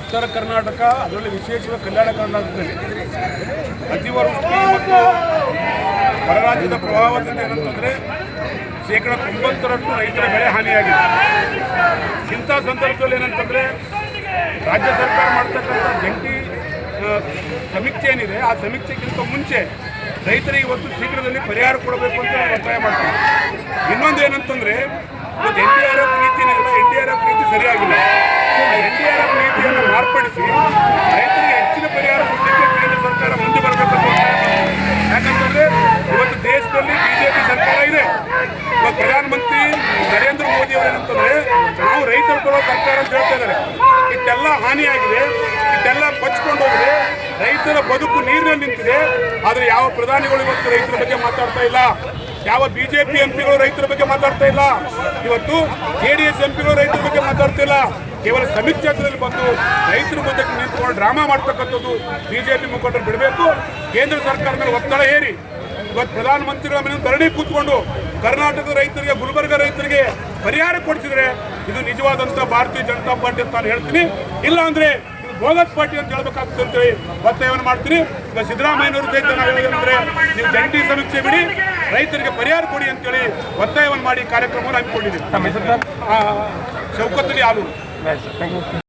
ಉತ್ತರ ಕರ್ನಾಟಕ, ಅದರಲ್ಲಿ ವಿಶೇಷವಾಗಿ ಕಲ್ಯಾಣ ಕರ್ನಾಟಕದಲ್ಲಿ ಅತಿವೃಷ್ಟಿ ಮತ್ತು ಹೊರರಾಜ್ಯದ ಪ್ರಭಾವದಿಂದ ಏನಂತಂದರೆ ಶೇಕಡ ತೊಂಬತ್ತರಷ್ಟು ರೈತರ ಬೆಳೆ ಹಾನಿಯಾಗಿದೆ. ಇಂಥ ಸಂದರ್ಭದಲ್ಲಿ ಏನಂತಂದರೆ ರಾಜ್ಯ ಸರ್ಕಾರ ಮಾಡ್ತಕ್ಕಂಥ ಜಂಟಿ ಸಮೀಕ್ಷೆ ಏನಿದೆ, ಆ ಸಮೀಕ್ಷೆಗಿಂತ ಮುಂಚೆ ರೈತರಿಗೆ ಇವತ್ತು ಶೀಘ್ರದಲ್ಲಿ ಪರಿಹಾರ ಕೊಡಬೇಕು ಅಂತ ಒತ್ತಾಯ ಮಾಡ್ತೀವಿ. ಇನ್ನೊಂದು ಏನಂತಂದರೆ ಎನ್ ಡಿ ಆರ್ ಎಫ್ ನೀತಿ ಏನಿದೆ ಎನ್ ಡಿ ಆರ್ ಎಫ್ ನೀತಿ ಸರಿಯಾಗಿಲ್ಲ ಆ ಎನ್ ಡಿ ಆರ್ ಎಫ್ ನೀತಿಯನ್ನು ಮಾರ್ಪಡಿಸಿ ರೈತರಿಗೆ ಹೆಚ್ಚಿನ ಪರಿಹಾರ ಕೊಡಲಿಕ್ಕೆ ಕೇಂದ್ರ ಸರ್ಕಾರ ಮುಂದೆ ಬರಬೇಕು ಅಂತ ಒತ್ತಾಯ ಮಾಡ್ತೀವಿ. ಯಾಕಂತಂದ್ರೆ ಇವತ್ತು ದೇಶದಲ್ಲಿ ಬಿಜೆಪಿ ಸರ್ಕಾರ ಇದೆ ಇವತ್ತು ಪ್ರಧಾನಮಂತ್ರಿ ನರೇಂದ್ರ ಮೋದಿ ಅವರು ಏನಂತಂದ್ರೆ ನಾವು ರೈತರ ಪರ ಸರ್ಕಾರ ಅಂತ ಹೇಳ್ತಾ ಇದ್ದಾರೆ ಇಷ್ಟೆಲ್ಲ ಹಾನಿಯಾಗಿದೆ. ಇದೆಲ್ಲ ಕೊಚ್ಕೊಂಡು ಹೋಗಿದೆ. ರೈತರ ಬದುಕು ನೀರಿನಲ್ಲಿ ನಿಂತಿದೆ. ಆದರೆ ಯಾವ ಪ್ರಧಾನಿಗಳು ಇವತ್ತು ರೈತರ ಬಗ್ಗೆ ಮಾತಾಡ್ತಾ ಇಲ್ಲ? ಯಾವ ಬಿಜೆಪಿ ಎಂಪಿಗಳು ರೈತರ ಬಗ್ಗೆ ಮಾತಾಡ್ತಾ ಇಲ್ಲ? ಇವತ್ತು ಜೆ ಡಿ ಎಸ್ ಎಂಪಿಗಳು ರೈತರ ಬಗ್ಗೆ ಮಾತಾಡ್ತಿಲ್ಲ ಕೇವಲ ಸಮೀಕ್ಷೆಯಲ್ಲಿ ಬಂದು ರೈತರ ಮುಂದೆ ನಿಂತ್ಕೊಂಡು ಡ್ರಾಮಾ ಮಾಡ್ತಕ್ಕಂಥದ್ದು ಬಿಜೆಪಿ ಮುಖಂಡರು ಬಿಡಬೇಕು. ಕೇಂದ್ರ ಸರ್ಕಾರ ಮೇಲೆ ಒತ್ತಡ ಹೇರಿ. ಇವತ್ತು ಪ್ರಧಾನಮಂತ್ರಿಗಳ ಮೇಲೆ ಧರಣಿ ಕೂತ್ಕೊಂಡು ಕರ್ನಾಟಕದ ರೈತರಿಗೆ, ಗುಲ್ಬರ್ಗ ರೈತರಿಗೆ ಪರಿಹಾರ ಕೊಡ್ತಿದ್ರೆ ಇದು ನಿಜವಾದಂತ ಭಾರತೀಯ ಜನತಾ ಪಾರ್ಟಿ ಅಂತ ನಾನು ಹೇಳ್ತೀನಿ. ಇಲ್ಲ ಅಂದ್ರೆ ಇದು ಬೋಗಸ್ ಪಾರ್ಟಿ ಅಂತ ಹೇಳ್ಬೇಕಾಗ್ತದೆ ಅಂತೇಳಿ ಒತ್ತಾಯವನ್ನು ಮಾಡ್ತೀನಿ. ಈಗ ಸಿದ್ದರಾಮಯ್ಯನವರು ಸಹಿತ ನಾವು ಹೇಳಿದ್ರೆ ನೀವು ಜಂಟಿ ಸಮೀಕ್ಷೆ ಬಿಡಿ ರೈತರಿಗೆ ಪರಿಹಾರ ಕೊಡಿ ಅಂತೇಳಿ ಒತ್ತಾಯವನ್ನು ಮಾಡಿ ಕಾರ್ಯಕ್ರಮವನ್ನು ಹಮ್ಮಿಕೊಂಡಿದ್ದೀವಿ ಶೌಕತ್ತಲ್ಲಿ ಆಲೂರು